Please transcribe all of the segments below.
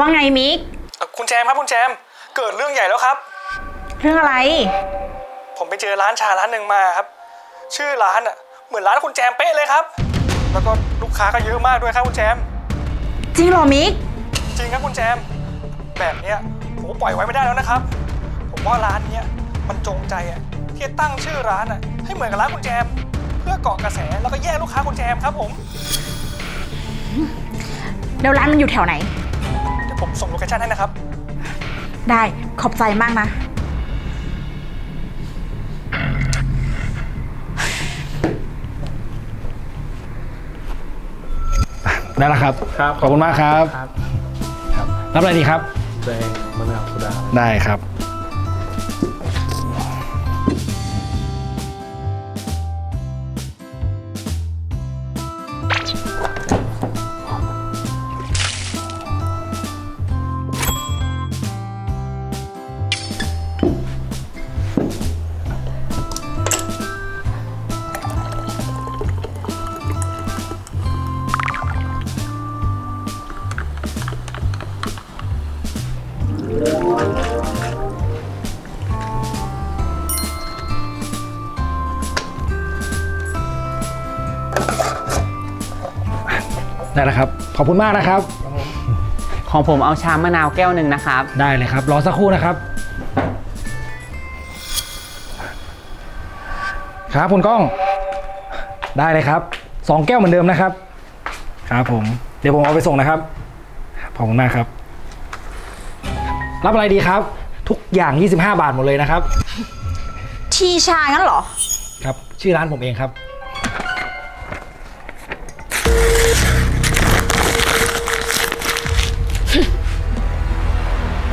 ว่าไงมิก เอ่อคุณแจมครับคุณแจม เกิดเรื่องใหญ่แล้วครับ เรื่องอะไร ผมไปเจอร้านชาร้านหนึ่งมาครับ ชื่อร้านอะเหมือนร้านคุณแจมเป๊ะเลยครับ แล้วก็ลูกค้าก็เยอะมากด้วยครับคุณแจม จริงเหรอมิก จริงครับคุณแจม แบบเนี้ยผมปล่อยไว้ไม่ได้แล้วนะครับ ผมว่าร้านเนี้ยมันจงใจอะที่จะตั้งชื่อร้านอะให้เหมือนกับร้านคุณแจม เพื่อเกาะกระแสแล้วก็แย่งลูกค้าคุณแจมครับผม แล้วร้านมันอยู่แถวไหนเดี๋ยว ผมส่งโลเคชั่นให้นะครับ ได้ขอบใจมากนะ ได้แล้วครับ ครับขอบคุณมากครับ ครับครับรับอะไรดีครับแดงมะนาวโซดา ได้ครับ ได้แล้วครับ ขอบคุณมากนะครับ ของผมเอาชามะนาวแก้วหนึ่งนะครับ ได้เลยครับ รอสักครู่นะครับ ครับคุณก้อง ได้เลยครับสองแก้วเหมือนเดิมนะครับ ครับผม เดี๋ยวผมเอาไปส่งนะครับ ขอบคุณมากครับ รับอะไรดีครับ ทุกอย่าง 25 บาทหมดเลยนะครับทีชางั้นเหรอ ครับ ชื่อร้านผมเองครับ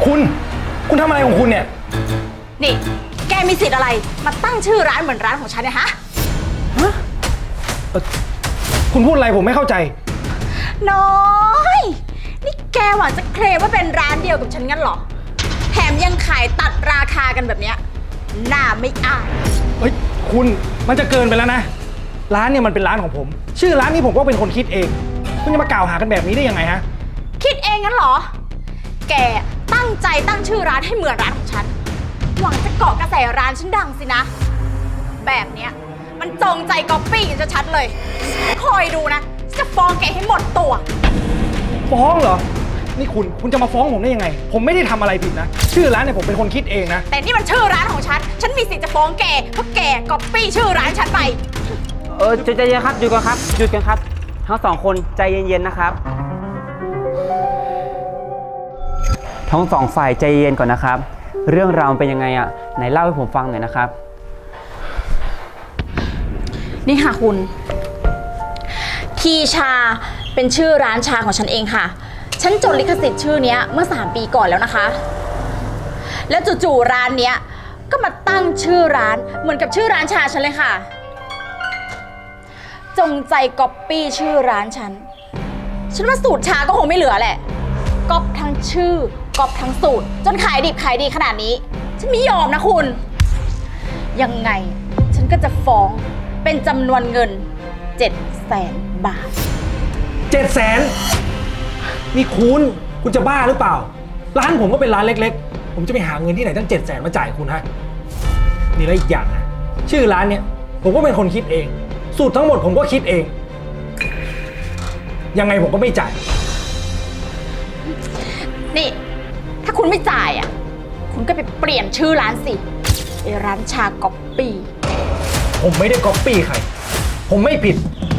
คุณ คุณทำอะไรของคุณเนี่ย นี่ แกมีสิทธิ์อะไร มาตั้งชื่อร้านเหมือนร้านของฉันเนี่ยฮะ คุณพูดอะไรผมไม่เข้าใจ น้อย นี่แกหวังจะเคลมว่าเป็นร้านเดียวกับฉันงั้นเหรอ แถมยังขายตัดราคากันแบบเนี้ยหน้าไม่อาย เฮ้ย คุณมันจะเกินไปแล้วนะ ร้านเนี่ยมันเป็นร้านของผม ชื่อร้านนี้ผมก็เป็นคนคิดเอง คุณจะมากล่าวหากันแบบนี้ได้ยังไงฮะ คิดเองงั้นเหรอ แกตั้ งใจตั้งชื่อร้านให้เหมือนร้านของฉัน หวังจะเกาะกระแสร้านฉันดังสินะ แบบเนี้ยมันจงใจก๊อปปี้กันชัดๆเลย คอยดูนะฉันจะฟ้องแกให้หมดตัว ฟ้องเหรอ นี่คุณ คุณจะมาฟ้องผมได้ยังไง ผมไม่ได้ทำอะไรผิดนะ ชื่อร้านเนี่ยผมเป็นคนคิดเองนะ แต่นี่มันชื่อร้านของฉัน ฉันมีสิทธิ์จะฟ้องแกเพราะแกก๊อปปี้ชื่อร้านฉันไป เออใจเย็นๆครับหยุดก่อนครับหยุดกันครับ ทั้งสองคนใจเย็นๆนะครับ ทั้งสองฝ่ายใจเย็นก่อนนะครับ เรื่องราวมันเป็นยังไงอะไหนเล่าให้ผมฟังหน่อยนะครับ นี่ค่ะคุณ ทีชาเป็นชื่อร้านชาของฉันเองค่ะ ฉันจดลิขสิทธิ์ชื่อเนี้ยเมื่อ 3 ปีก่อนแล้วนะคะ แล้วจู่ๆร้านเนี้ยก็มาตั้งชื่อร้านเหมือนกับชื่อร้านชาฉันเลยค่ะ จงใจก๊อปปี้ชื่อร้านฉัน ฉันว่าสูตรชาก็คงไม่เหลือแหละก๊อปทั้งชื่อ ก๊อปทั้งสูตร จนขายดิบขายดีขนาดนี้ ฉันไม่ยอมนะคุณ ยังไง ฉันก็จะฟ้องเป็นจำนวนเงิน7 0 0แสนบาท เจ็ดแสนนี่คุณคุณจะบ้าหรือเปล่า ร้านผมก็เป็นร้านเล็ก ๆ ผมจะไปหาเงินที่ไหนตั้งเจ็ดแสนมาจ่ายคุณฮะนี่แล้วอีกอย่างนะชื่อร้านเนี่ยผมก็เป็นคนคิดเอง สูตรทั้งหมดผมก็คิดเอง ยังไงผมก็ไม่จ่าย คุณไม่จ่ายอะ คุณก็ไปเปลี่ยนชื่อร้านสิไอร้านชาก๊อปปี้ ผมไม่ได้ก๊อปปี้ใคร ผมไม่ผิด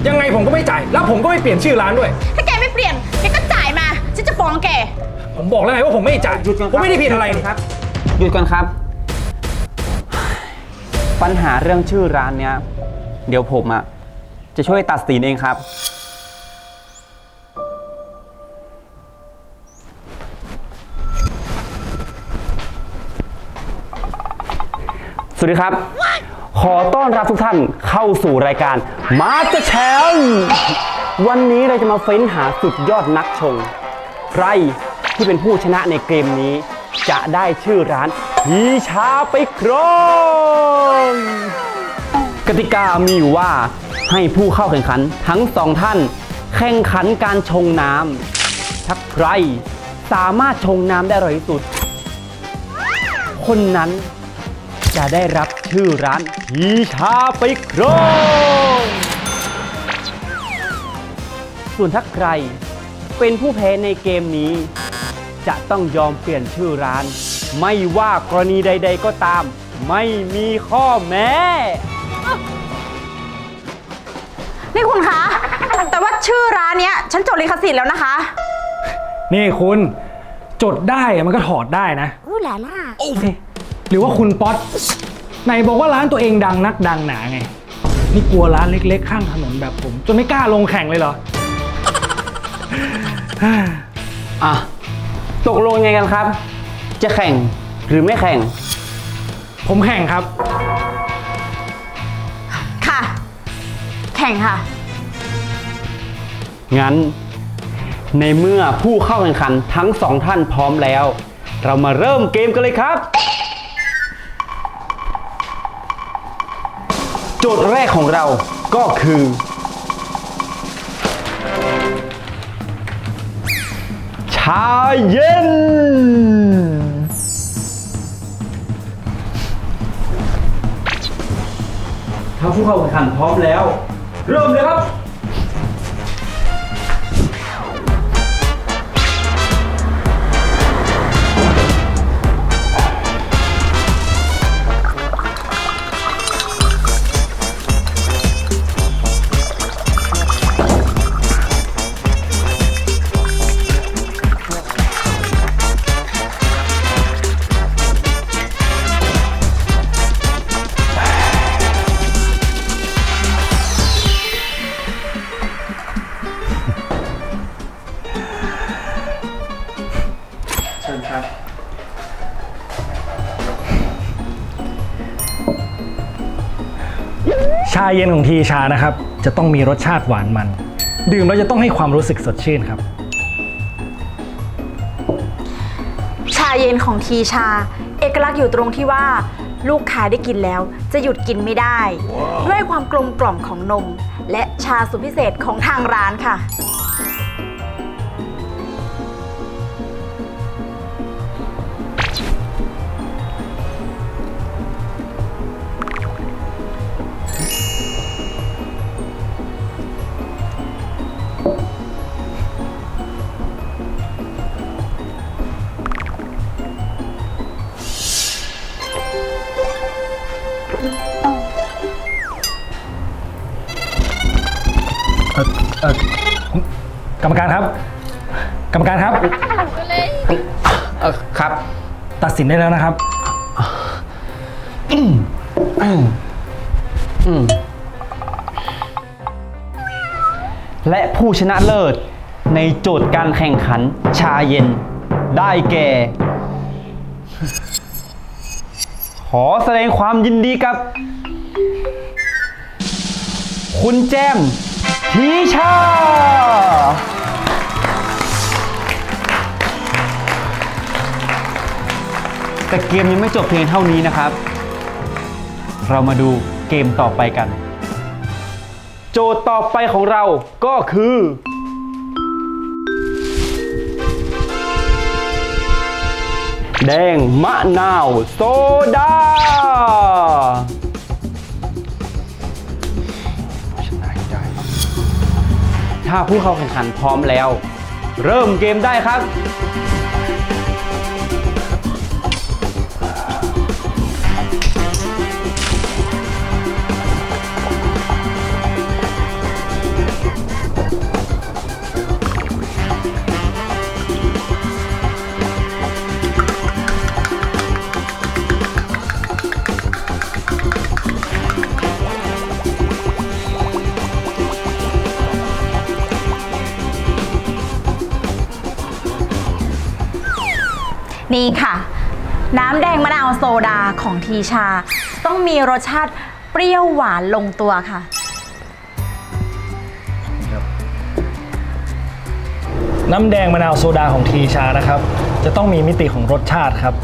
ยังไงผมก็ไม่จ่าย แล้วผมก็ไม่เปลี่ยนชื่อร้านด้วย ถ้าแกไม่เปลี่ยน แกก็จ่ายมา ฉันจะฟ้องแก ผมบอกแล้วไงว่าผมไม่จ่าย หยุดก่อนคผรับมไม่ได้ผิดอะไรนี่ครับ หยุดก่อนครับ ปัญหาเรื่องชื่อร้านเนี้ย เดี๋ยวผมอะจะช่วยตัดสินเองครับ สวัสดีครับ ขอต้อนรับทุกท่านเข้าสู่รายการมาสเตอร์แชมวันนี้เราจะมาเฟ้นหาสุดยอดนักชง ใครที่เป็นผู้ชนะในเกมนี้ จะได้ชื่อร้านพีชาไปครองกติกามีอยู่ว่าให้ผู้เข้าแข่งขันทั้งสองท่าน แข่งขันการชงน้ำถ้าใครสามารถชงน้ำได้อร่อยที่สุด คนนั้น จะได้รับชื่อร้านทีชาไปครองส่วนถ้าใครเป็นผู้แพ้ในเกมนี้ จะต้องยอมเปลี่ยนชื่อร้าน ไม่ว่ากรณีใด ๆก็ตาม ไม่มีข้อแม้ นี่คุณคะ แต่ว่าชื่อร้านเนี้ย ฉันจดลิขสิทธิ์แล้วนะคะ นี่คุณ จดได้อะมันก็ถอดได้นะ อู้หลาล่าเอ๊ะ หรือว่าคุณป๊อตไหนบอกว่าร้านตัวเองดังนักดังหนาไง นี่กลัวร้านเล็กๆ ข้างถนนแบบผม จนไม่กล้าลงแข่งเลยเหรอ อะ ตกลงยังไงกันครับ จะแข่งหรือไม่แข่ง ผมแข่งครับ ค่ะ แข่งค่ะ งั้น ในเมื่อผู้เข้าแข่งขันทั้งสองท่านพร้อมแล้ว เรามาเริ่มเกมกันเลยครับ โจทย์แรกของเราก็คือ ชาเย็น ถ้าผู้เข้าแข่งขันพร้อมแล้ว เริ่มเลยครับ เย็นของทีชานะครับ จะต้องมีรสชาติหวานมัน ดื่มแล้วจะต้องให้ความรู้สึกสดชื่นครับ ชาเย็นของทีชา เอกลักษณ์อยู่ตรงที่ว่า ลูกค้าได้กินแล้ว จะหยุดกินไม่ได้ ด้วยความกลมกล่อมของนม และชาสุดพิเศษของทางร้านค่ะ กรรมการครับ กรรมการครับ เออครับ ตัดสินได้แล้วนะครับ และผู้ชนะเลิศในโจทย์การแข่งขันชาเย็นได้แก่ ขอแสดงความยินดีกับ คุณแจมทีชา แต่เกมยังไม่จบเพียงเท่านี้นะครับ เรามาดูเกมต่อไปกัน โจทย์ต่อไปของเราก็คือ แดงมะนาวโซดาถ้าผู้เข้าแข่งขันพร้อมแล้ว เริ่มเกมได้ครับ นี่ค่ะ น้ำแดงมะนาวโซดาของทีชา ต้องมีรสชาติเปรี้ยวหวานลงตัวค่ะ น้ำแดงมะนาวโซดาของทีชานะครับ จะต้องมีมิติของรสชาติครับ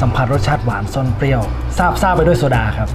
สัมผัสรสชาติหวานซ่อนเปรี้ยวซาบซ่าไปด้วยโซดาครับ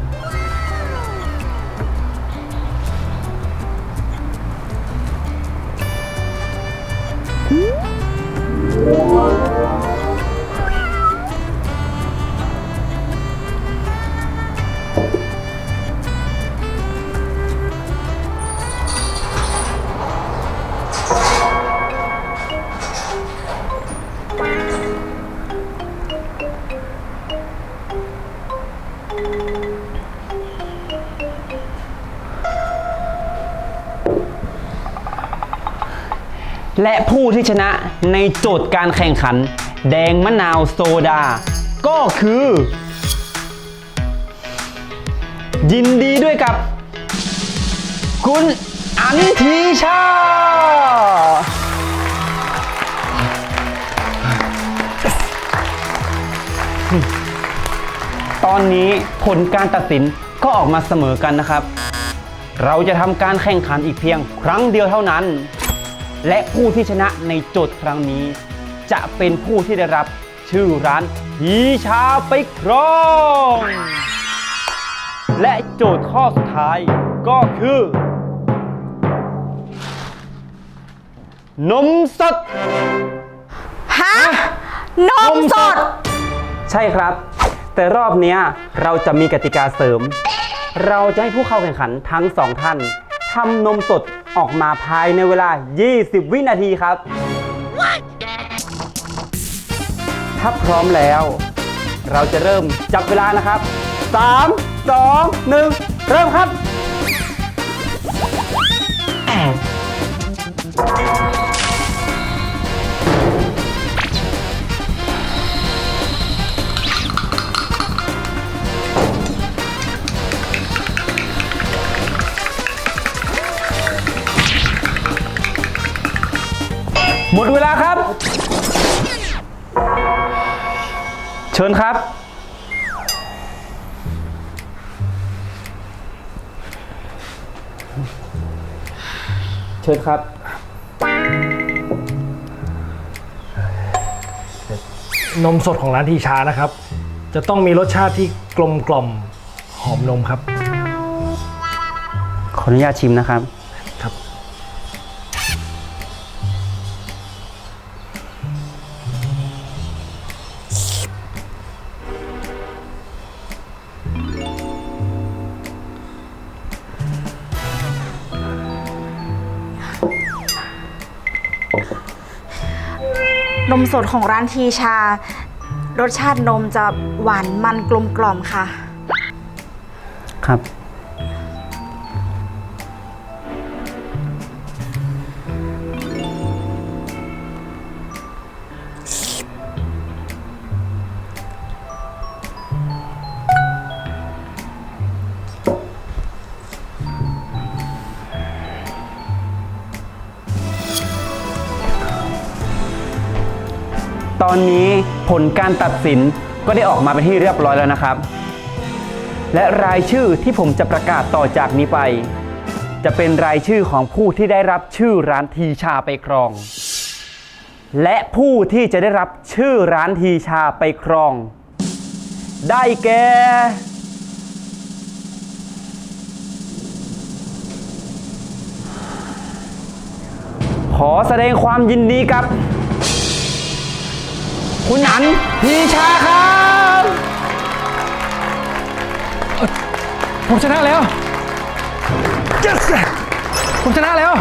และผู้ที่ชนะในโจทย์การแข่งขัน แดงมะนาวโซดา ก็คือ ยินดีด้วยกับ คุณอันทีชา ตอนนี้ผลการตัดสินก็ออกมาเสมอกันนะครับ เราจะทำการแข่งขันอีกเพียงครั้งเดียวเท่านั้น และผู้ที่ชนะในโจทย์ครั้งนี้ จะเป็นผู้ที่ได้รับชื่อร้านฮีชาไปครอง และโจทย์ข้อสุดท้ายก็คือ นมสด ฮะนมสด ใช่ครับ แต่รอบเนี้ยเราจะมีกติกาเสริม เราจะให้ผู้เข้าแข่งขันทั้งสองท่านทำนมสด ออกมาภายในเวลา 20 วินาทีครับ ถ้าพร้อมแล้ว เราจะเริ่มจับเวลานะครับ 3 2 1 เริ่มครับ หมดเวลาครับ เชิญครับ เชิญครับ นมสดของร้านทีชานะครับ จะต้องมีรสชาติที่กลมกล่อมหอมนมครับ ขออนุญาตชิมนะครับ สดของร้านทีชา รสชาตินมจะหวานมันกลมกล่อมค่ะ ครับ อนนี้ผลการตัดสินก็ได้ออกมาเป็นที่เรียบร้อยแล้วนะครับ และรายชื่อที่ผมจะประกาศต่อจากนี้ไป จะเป็นรายชื่อของผู้ที่ได้รับชื่อร้านทีชาไปครอง และผู้ที่จะได้รับชื่อร้านทีชาไปครอง ได้แก่ขอแสดงความยินดีกับ คุณหนันทีชาครับผมชนะแล้ว yes ผมชนะแล้ว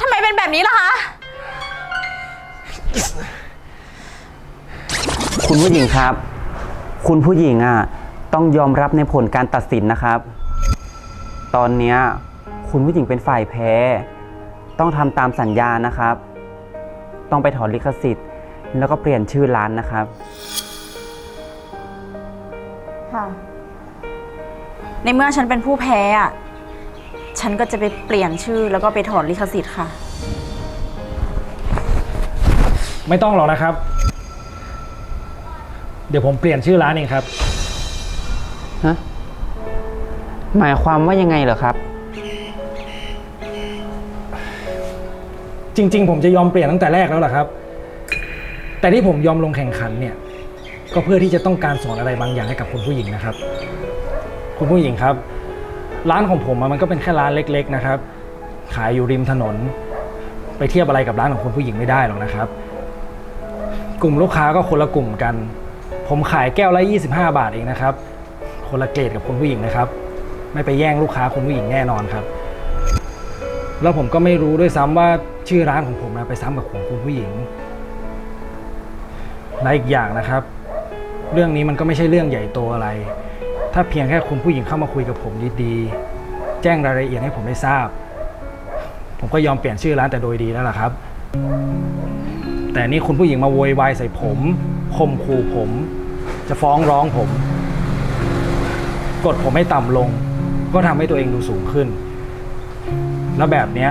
ทำไมเป็นแบบนี้ล่ะคะ คุณผู้หญิงครับ คุณผู้หญิงอะต้องยอมรับในผลการตัดสินนะครับ ตอนเนี้ยคุณผู้หญิงเป็นฝ่ายแพ้ ต้องทำตามสัญญานะครับ ต้องไปถอนลิขสิทธิ์ แล้วก็เปลี่ยนชื่อร้านนะครับ ค่ะ ในเมื่อฉันเป็นผู้แพ้อะฉันก็จะไปเปลี่ยนชื่อแล้วก็ไปถอนลิขสิทธิ์ค่ะ ไม่ต้องหรอกนะครับ เดี๋ยวผมเปลี่ยนชื่อร้านเองครับ ฮะ หมายความว่ายังไงเหรอครับ จริง ๆ ผมจะยอมเปลี่ยนตั้งแต่แรกแล้วล่ะครับ แต่ที่ผมยอมลงแข่งขันเนี่ยก็เพื่อที่จะต้องการสอนอะไรบางอย่างให้กับคุณผู้หญิงนะครับ คุณผู้หญิงครับ ร้านของผมอะมันก็เป็นแค่ร้านเล็ก ๆ นะครับ ขายอยู่ริมถนน ไปไปเทียบอะไรกับร้านของคุณผู้หญิงไม่ได้หรอกนะครับ กลุ่มลูกค้าก็คนละกลุ่มกัน ผมขายแก้วละ25 บาทเองนะครับ คนละเกรดกับคุณผู้หญิงนะครับ ไม่ไปแย่งลูกค้าคุณผู้หญิงแน่นอนครับ แล้วผมก็ไม่รู้ด้วยซ้ำว่าชื่อร้านของผมนะไปซ้ำกับของคุณผู้หญิงและอีกอย่างนะครับ เรื่องนี้มันก็ไม่ใช่เรื่องใหญ่โตอะไร ถ้าเพียงแค่คุณผู้หญิงเข้ามาคุยกับผมดีๆ แจ้งรายละเอียดให้ผมได้ทราบ ผมก็ยอมเปลี่ยนชื่อร้านแต่โดยดีแล้วล่ะครับ แต่นี่คุณผู้หญิงมาโวยวายใส่ผมข่มขู่ผม จะฟ้องร้องผม กดผมให้ต่ำลง ก็ทำให้ตัวเองดูสูงขึ้น แล้วแบบเนี้ย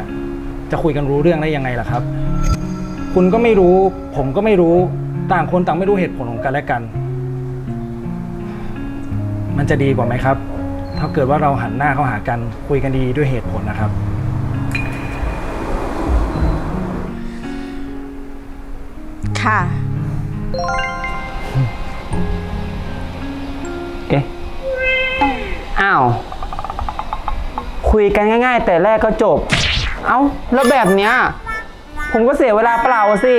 จะคุยกันรู้เรื่องได้ยังไงล่ะครับ คุณก็ไม่รู้ ผมก็ไม่รู้ต่างคนต่างไม่รู้เหตุผลของกันและกัน มันจะดีกว่าไหมครับ ถ้าเกิดว่าเราหันหน้าเข้าหากันคุยกันดีด้วยเหตุผลนะครับ ค่ะ เอ๊ะ อ้าว คุยกันง่าย ๆ แต่แรกก็จบ เอ้าแล้วแบบเนี้ยผมก็เสียเวลาเปล่าอะสิ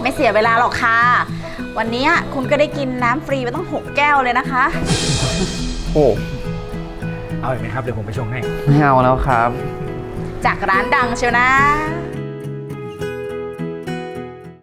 ไม่เสียเวลาหรอกค่ะ วันนี้คุณก็ได้กินน้ำฟรีไปตั้ง 6 แก้วเลยนะคะ โอ้เอาอีกไหมครับ เดี๋ยวผมไปชงให้ ไม่เอาแล้วครับ จากร้านดังเชียวนะ